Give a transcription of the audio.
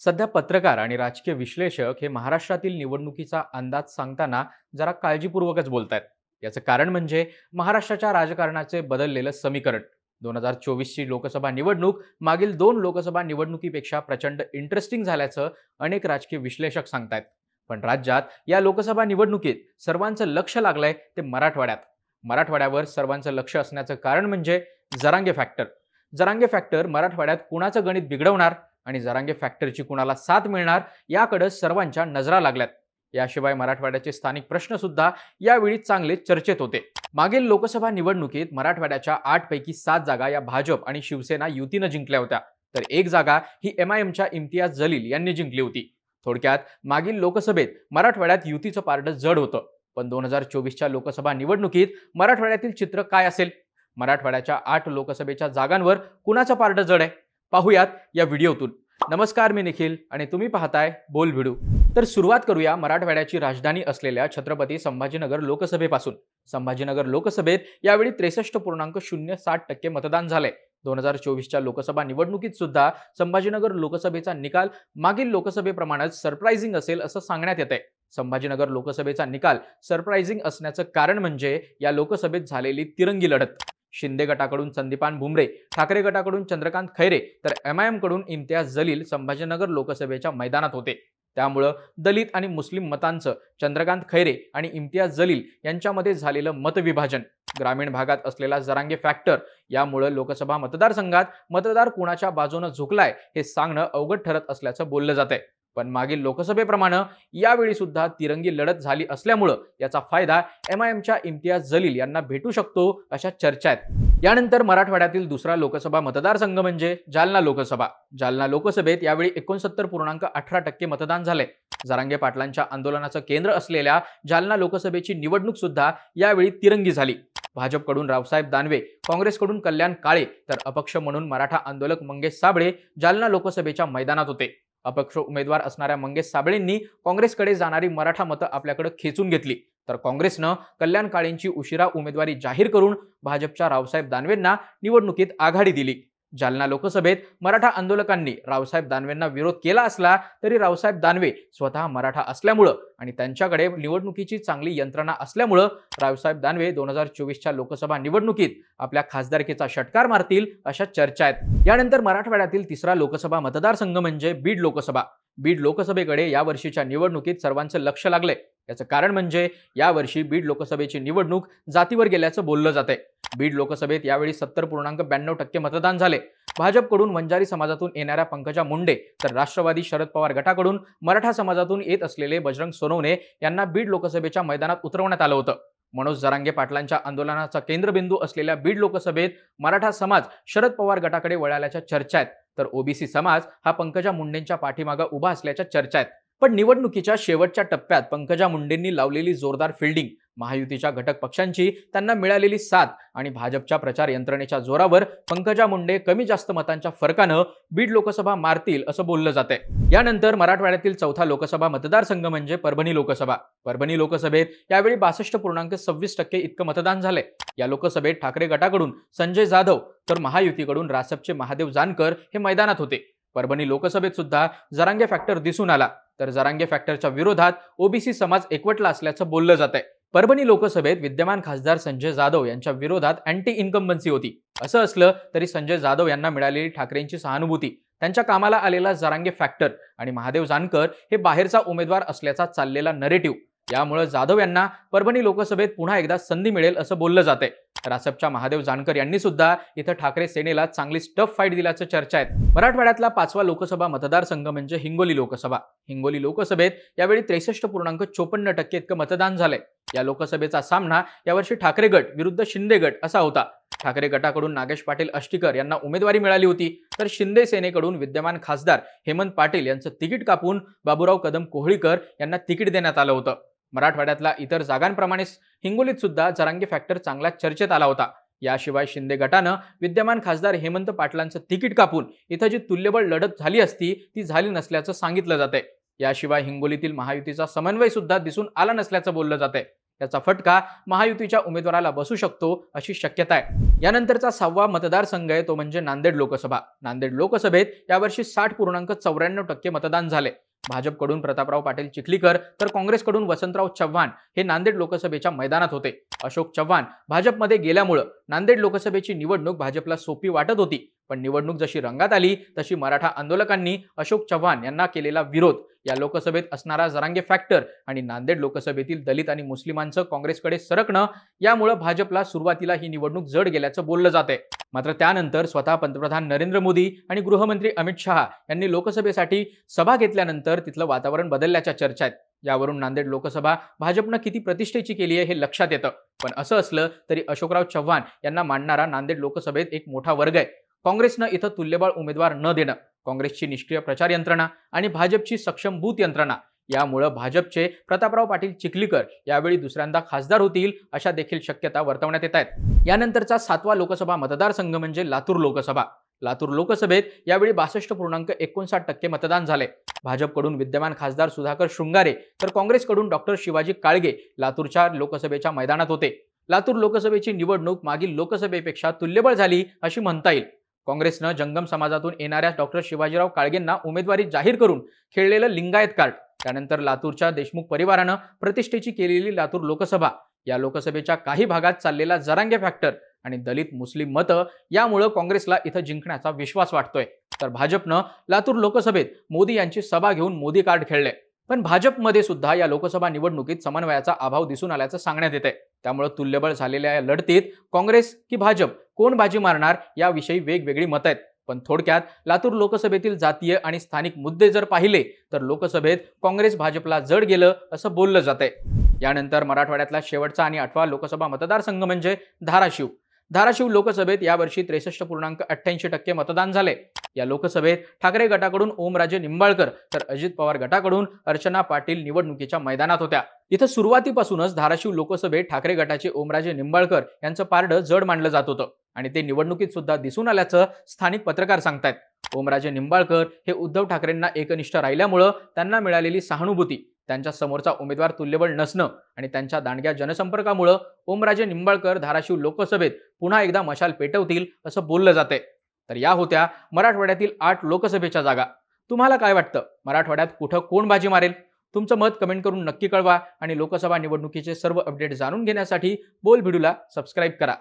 सध्या पत्रकार आणि राजकीय विश्लेषक हे महाराष्ट्रातील निवडणुकीचा अंदाज सांगताना जरा काळजीपूर्वकच बोलत आहेत याचं कारण म्हणजे महाराष्ट्राच्या राजकारणाचे बदललेलं समीकरण. दोन हजार चोवीसची लोकसभा निवडणूक मागील दोन लोकसभा निवडणुकीपेक्षा प्रचंड इंटरेस्टिंग झाल्याचं अनेक राजकीय विश्लेषक सांगतायत. पण राज्यात या लोकसभा निवडणुकीत सर्वांचं लक्ष लागलंय ते मराठवाड्यात. मराठवाड्यावर सर्वांचं लक्ष असण्याचं कारण म्हणजे जरांगे फॅक्टर जरांगे फॅक्टर मराठवाड्यात कुणाचं गणित बिघडवणार? आणि जरांगे फॅक्टरची कुणाला साथ मिळणार याकडे सर्वांच्या नजरा लागल्यात. याशिवाय मराठवाड्याचे स्थानिक प्रश्न सुद्धा यावेळी चांगले चर्चेत होते. मागील लोकसभा निवडणुकीत मराठवाड्याच्या आठ पैकी सात जागा या भाजप आणि शिवसेना युतीनं जिंकल्या होत्या. तर एक जागा ही एम आय एमच्या इम्तियाज जलील यांनी जिंकली होती. थोडक्यात मागील लोकसभेत मराठवाड्यात युतीचं पारडं जड होतं. पण दोन हजार चोवीसच्या लोकसभा निवडणुकीत मराठवाड्यातील चित्र काय असेल? मराठवाड्याच्या आठ लोकसभेच्या जागांवर कुणाचं पारडं जड आहे? पाहूयात या व्हिडिओतून. नमस्कार मी निखिल आणि तुम्ही पाहताय बोल भिडू. तर सुरुवात करूया मराठवाड्याची राजधानी असलेल्या छत्रपती संभाजीनगर लोकसभेपासून. संभाजीनगर लोकसभेत यावेळी त्रेसष्ट पूर्णांक शून्य साठ टक्के मतदान झाले दोन हजार चोवीसच्या लोकसभा निवडणुकीत सुद्धा संभाजीनगर लोकसभेचा निकाल मागील लोकसभेप्रमाणेच सरप्राइझिंग असेल असं सांगण्यात येत आहे संभाजीनगर लोकसभेचा निकाल सरप्राइझिंग असण्याचं कारण म्हणजे या लोकसभेत झालेली तिरंगी लढत. शिंदे गटाकडून संदीपान भुमरे ठाकरे गटाकडून चंद्रकांत खैरे तर एम आयकडून इम्तियाज जलील संभाजीनगर लोकसभेच्या मैदानात होते. त्यामुळं दलित आणि मुस्लिम मतांचं चंद्रकांत खैरे आणि इम्तियाज जलील यांच्यामध्ये झालेलं मतविभाजन ग्रामीण भागात असलेला जरांगे फॅक्टर यामुळं लोकसभा मतदारसंघात मतदार कुणाच्या बाजूनं झुकलाय हे सांगणं अवघड ठरत असल्याचं बोललं जात आहे पण मागील लोकसभेप्रमाणे यावेळी सुद्धा तिरंगी लढत झाली असल्यामुळं याचा फायदा एम आय एमच्या इम्तियाज जलील यांना भेटू शकतो अशा चर्चा आहेत. यानंतर मराठवाड्यातील दुसरा लोकसभा मतदारसंघ म्हणजे जालना लोकसभा. जालना लोकसभेत यावेळी एकोणसत्तर पूर्णांक अठरा टक्के मतदान झाले जरांगे पाटलांच्या आंदोलनाचं केंद्र असलेल्या जालना लोकसभेची निवडणूक सुद्धा यावेळी तिरंगी झाली. भाजपकडून रावसाहेब दानवे काँग्रेसकडून कल्याण काळे तर अपक्ष म्हणून मराठा आंदोलक मंगेश साबळे जालना लोकसभेच्या मैदानात होते. अपक्ष उमेदवार असणाऱ्या मंगेश साबळेंनी काँग्रेसकडे जाणारी मराठा मतं आपल्याकडे खेचून घेतली. तर काँग्रेसनं कल्याण काळेंची उशिरा उमेदवारी जाहीर करून भाजपच्या रावसाहेब दानवेंना निवडणुकीत आघाडी दिली. जालना लोकसभेत मराठा आंदोलकांनी रावसाहेब दानवेंना विरोध केला असला तरी रावसाहेब दानवे स्वतः मराठा असल्यामुळं आणि त्यांच्याकडे निवडणुकीची चांगली यंत्रणा असल्यामुळं रावसाहेब दानवे दोन हजार चोवीसच्या लोकसभा निवडणुकीत आपल्या खासदारकीचा षटकार मारतील अशा चर्चा आहेत. यानंतर मराठवाड्यातील तिसरा लोकसभा मतदारसंघ म्हणजे बीड लोकसभा. बीड लोकसभेकडे या वर्षीच्या निवडणुकीत सर्वांचं लक्ष लागलंय. याचं कारण म्हणजे यावर्षी बीड लोकसभेची निवडणूक जातीवर गेल्याचं बोललं जातंय. बीड लोकसभेत यावेळी सत्तर पूर्णांक ब्याण्णव टक्के मतदान झाले. भाजपकडून वंजारी समाजातून येणाऱ्या पंकजा मुंडे तर राष्ट्रवादी शरद पवार गटाकडून मराठा समाजातून येत असलेले बजरंग सोनवणे यांना बीड लोकसभेच्या मैदानात उतरवण्यात आलं होतं. मनोज जरांगे पाटलांच्या आंदोलनाचा केंद्रबिंदू असलेल्या बीड लोकसभेत मराठा समाज शरद पवार गटाकडे वळाल्याच्या चर्चा आहेत. तर ओबीसी समाज हा पंकजा मुंडेंच्या पाठीमागं उभा असल्याच्या चर्चा आहेत. पण निवडणुकीच्या शेवटच्या टप्प्यात पंकजा मुंडेंनी लावलेली जोरदार फिल्डिंग महायुतीच्या घटक पक्षांची त्यांना मिळालेली साथ आणि भाजपच्या प्रचार यंत्रणेच्या जोरावर पंकजा मुंडे कमी जास्त मतांच्या फरकानं बीड लोकसभा मारतील असं बोललं जाते यानंतर मराठवाड्यातील चौथा लोकसभा मतदारसंघ म्हणजे परभणी लोकसभा. परभणी लोकसभेत यावेळी बासष्ट पूर्णांक सव्वीस टक्के इतकं मतदान झालंय. या लोकसभेत ठाकरे गटाकडून संजय जाधव तर महायुतीकडून रासपचे महादेव जानकर हे मैदानात होते. परभणी लोकसभेत सुद्धा जरांगे फॅक्टर दिसून आला. तर जरांगे फॅक्टरच्या विरोधात ओबीसी समाज एकवटला असल्याचं बोललं जात आहे परभणी लोकसभेत विद्यमान खासदार संजय जाधव यांच्या विरोधात अँटी इन्कम्बन्सी होती. असं असलं तरी संजय जाधव यांना मिळालेली ठाकरेंची सहानुभूती त्यांच्या कामाला आलेला जरांगे फॅक्टर आणि महादेव जानकर हे बाहेरचा उमेदवार असल्याचा चाललेला नरेटिव्ह यामुळे जाधव यांना परभणी लोकसभेत पुन्हा एकदा संधी मिळेल असं बोललं जाते रासपच्या महादेव जानकर यांनी सुद्धा इथं ठाकरे सेनेला चांगली स्टफ फाईट दिल्याचं चर्चा आहेत. मराठवाड्यातला पाचवा लोकसभा मतदारसंघ म्हणजे हिंगोली लोकसभा. हिंगोली लोकसभेत यावेळी त्रेसष्ट पूर्णांक चोपन्न टक्के इतकं मतदान झालंय. या लोकसभेचा सामना यावर्षी ठाकरे गट विरुद्ध शिंदे गट असा होता. ठाकरे गटाकडून नागेश पाटील अष्टीकर यांना उमेदवारी मिळाली होती. तर शिंदे सेनेकडून विद्यमान खासदार हेमंत पाटील यांचं तिकीट कापून बाबूराव कदम कोहळीकर यांना तिकीट देण्यात आलं होतं. मराठवाड्यातल्या इतर जागांप्रमाणेच हिंगोलीत सुद्धा जरांगे फॅक्टर चांगला चर्चेत आला होता. याशिवाय शिंदे गटानं विद्यमान खासदार हेमंत पाटलांचं तिकीट कापून इथं जी तुल्यबळ लढत झाली असती ती झाली नसल्याचं सांगितलं जाते. याशिवाय हिंगोलीतील महायुतीचा समन्वय सुद्धा दिसून आला नसल्याचं बोललं जाते. याचा फटका महायुतीच्या उमेदवाराला बसू शकतो अशी शक्यता आहे. यानंतरचा सहावा मतदारसंघ आहे तो म्हणजे नांदेड लोकसभा. नांदेड लोकसभेत यावर्षी साठ पूर्णांक चौऱ्याण्णव टक्के मतदान झाले. भाजपकडून प्रतापराव पाटील चिखलीकर तर काँग्रेसकडून वसंतराव चव्हाण हे नांदेड लोकसभेच्या मैदानात होते. अशोक चव्हाण भाजपमध्ये गेल्यामुळं नांदेड लोकसभेची निवडणूक भाजपला सोपी वाटत होती. पण निवडणूक जशी रंगात आली तशी मराठा आंदोलकांनी अशोक चव्हाण यांना केलेला विरोध या लोकसभेत असणारा जरांगे फॅक्टर आणि नांदेड लोकसभेतील दलित आणि मुस्लिमांचं काँग्रेसकडे सरकणं यामुळं भाजपला सुरुवातीला ही निवडणूक जड गेल्याचं बोललं जाते मात्र त्यानंतर स्वतः पंतप्रधान नरेंद्र मोदी आणि गृहमंत्री अमित शहा यांनी लोकसभेसाठी सभा घेतल्यानंतर तिथलं वातावरण बदलल्याच्या चर्चा आहेत. यावरून नांदेड लोकसभा भाजपनं किती प्रतिष्ठेची केली आहे हे लक्षात येतं. पण असं असलं तरी अशोकराव चव्हाण यांना मांडणारा नांदेड लोकसभेत एक मोठा वर्ग आहे. काँग्रेसनं इथं तुल्यबळ उमेदवार न देणं काँग्रेसची निष्क्रिय प्रचार यंत्रणा आणि भाजपची सक्षम बूथ यंत्रणा यामुळं भाजपचे प्रतापराव पाटील चिखलीकर यावेळी दुसऱ्यांदा खासदार होतील अशा देखील शक्यता वर्तवण्यात येत आहेत. यानंतरचा सातवा लोकसभा मतदारसंघ म्हणजे लातूर लोकसभा. लातूर लोकसभेत यावेळी बासष्ट पूर्णांक एकोणसाठ टक्के मतदान झाले. भाजपकडून विद्यमान खासदार सुधाकर शृंगारे तर काँग्रेसकडून डॉक्टर शिवाजी काळगे लातूरच्या लोकसभेच्या मैदानात होते. लातूर लोकसभेची निवडणूक मागील लोकसभेपेक्षा तुल्यबळ झाली अशी म्हणता येईल. काँग्रेसनं जंगम समाजातून येणाऱ्या डॉक्टर शिवाजीराव काळगेंना उमेदवारी जाहीर करून खेळलेलं लिंगायत कार्ड त्यानंतर लातूरच्या देशमुख परिवारानं प्रतिष्ठेची केलेली लातूर लोकसभा. या लोकसभेच्या काही भागात चाललेला जरांगे फॅक्टर आणि दलित मुस्लिम मतं यामुळं काँग्रेसला इथं जिंकण्याचा विश्वास वाटतोय. तर भाजपनं लातूर लोकसभेत मोदी यांची सभा घेऊन मोदी कार्ड खेळले. पण भाजपमध्ये सुद्धा या लोकसभा निवडणुकीत समन्वयाचा अभाव दिसून आल्याचं सांगण्यात येते त्यामुळे तुल्यबळ झालेल्या या लढतीत काँग्रेस की भाजप कोण बाजी मारणार याविषयी वेगवेगळी मतं आहेत. पण थोडक्यात लातूर लोकसभेतील जातीय आणि स्थानिक मुद्दे जर पाहिले तर लोकसभेत काँग्रेस भाजपला जड गेलं असं बोललं जातंय. यानंतर मराठवाड्यातला शेवटचा आणि आठवा लोकसभा मतदारसंघ म्हणजे धाराशिव. धाराशिव लोकसभेत यावर्षी त्रेसष्ट पूर्णांक अठ्ठ्याऐंशी टक्के मतदान झाले या लोकसभेत ठाकरे गटाकडून ओमराजे निंबाळकर तर अजित पवार गटाकडून अर्चना पाटील निवडणुकीच्या मैदानात होत्या. इथं सुरुवातीपासूनच धाराशिव लोकसभेत ठाकरे गटाचे ओमराजे निंबाळकर यांचं पारडं जड मानलं जात होतं आणि ते निवडणुकीत सुद्धा दिसून आल्याचं स्थानिक पत्रकार सांगतायत. ओमराजे निंबाळकर हे उद्धव ठाकरेंना एकनिष्ठ राहिल्यामुळं त्यांना मिळालेली सहानुभूती त्यांच्या समोरचा उमेदवार तुल्यबळ नसणं आणि त्यांच्या दांडग्या जनसंपर्कामुळं ओमराजे निंबाळकर धाराशिव लोकसभेत पुन्हा एकदा मशाल पेटवतील असं बोललं जाते तर या होत्या मराठवाड्यातील आठ लोकसभेच्या जागा. तुम्हाला काय वाटतं? मराठवाड्यात कुठं कोण बाजी मारेल? तुमचं मत कमेंट करून नक्की कळवा आणि लोकसभा निवडणुकीचे सर्व अपडेट जाणून घेण्यासाठी बोल भिडूला सबस्क्राईब करा.